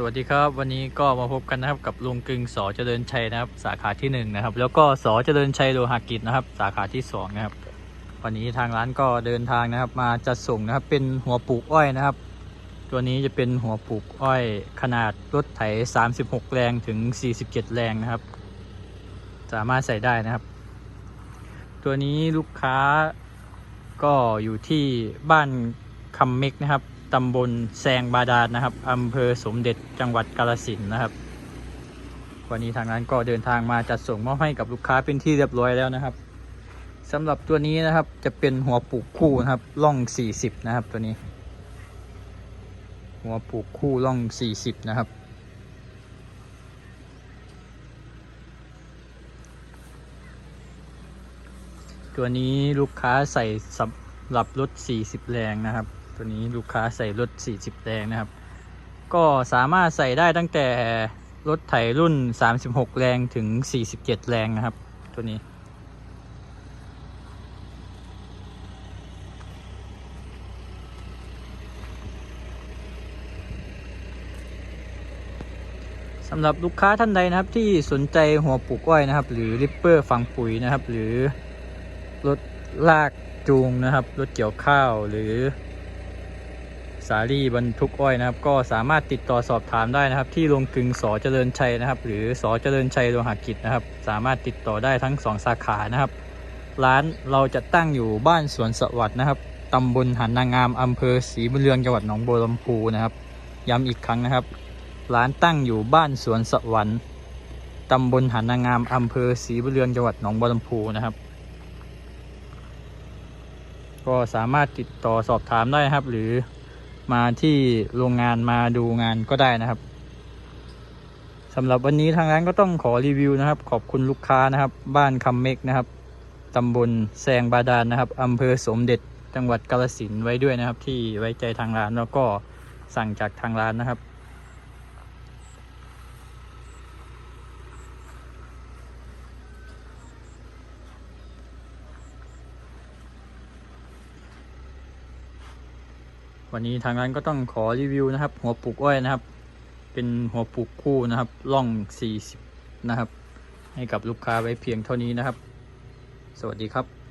สวัสดีครับวันนี้ก็มาพบกันนะครับกับลุงกึงสอเจริญชัยนะครับ สาขาที่หนึ่งนะครับ แล้วก็สอเจริญชัยโลหะกิจนะครับ สาขาที่สองนะครับวันนี้ทางร้านก็เดินทางนะครับ มาจัดส่งนะครับเป็นหัวปลูกอ้อยนะครับ ตัวนี้จะเป็นหัวปลูกอ้อยขนาดรถไถ 36 แรงถึง 47 แรงนะครับ สามารถใส่ได้นะครับ ตัวนี้ลูกค้าก็อยู่ที่บ้านคำเม็กนะครับ ตำบลแซงบาดาลนะครับอำเภอสมเด็จจังหวัดกาลสินนะครับ วันนี้ทางร้านก็เดินทางมาจัดส่งมอบให้กับลูกค้าเป็นที่เรียบร้อยแล้วนะครับสำหรับตัวนี้นะครับจะเป็นหัวปลูกคู่นะครับล่อง 40 นะครับตัวนี้ หัวปลูกคู่ล่อง 40 นะครับตัวนี้ลูกค้าใส่สำหรับรถ 40 แรงนะครับ ตัวนี้ลูกค้าใส่รถ 40 แรงนะครับ ก็สามารถใส่ได้ตั้งแต่รถไถรุ่น 36 แรงถึง 47 แรงนะครับ ตัวนี้ สำหรับลูกค้าท่านใดนะครับที่สนใจหัวปลูกอ้อยนะครับ หรือริปเปอร์ฝังปุ๋ยนะครับ หรือรถลากจูงนะครับ รถเกี่ยวข้าวหรือ สาลีบรรทุกอ้อยนะครับ ก็สามารถติดต่อสอบถามได้นะครับ ที่โรงกลึงสอเจริญชัยนะครับ หรือสอเจริญชัยโลหะกิจนะครับ สามารถติดต่อได้ทั้งสองสาขานะครับ ร้านเราจะตั้งอยู่บ้านสวนสวัสดิ์นะครับตำบลหันนางามอำเภอศรีบุญเรืองจังหวัดหนองบัวลำพูนะครับ ย้ำอีกครั้งนะครับ ร้านตั้งอยู่บ้านสวนสวรรค์ตำบลหันนางามอำเภอศรีบุญเรืองจังหวัดหนองบัวลำพูนะครับ ก็สามารถติดต่อสอบถามได้นะครับ หรือ มาที่โรงงานมาดูงานก็ได้นะครับสำหรับวันนี้ทางร้านก็ต้องขอรีวิวนะครับ ขอบคุณลูกค้านะครับ บ้านคำเมกนะครับตำบลแซงบาดาลนะครับอำเภอสมเด็จจังหวัดกาลสินไว้ด้วยนะครับ ที่ไว้ใจทางร้านแล้วก็สั่งจากทางร้านนะครับ วันนี้ทางร้านก็ต้องขอรีวิวนะครับ หัวปลูกอ้อยนะครับ เป็นหัวปลูกคู่นะครับล่อง 40 นะครับ ให้กับลูกค้าไว้เพียงเท่านี้นะครับ สวัสดีครับ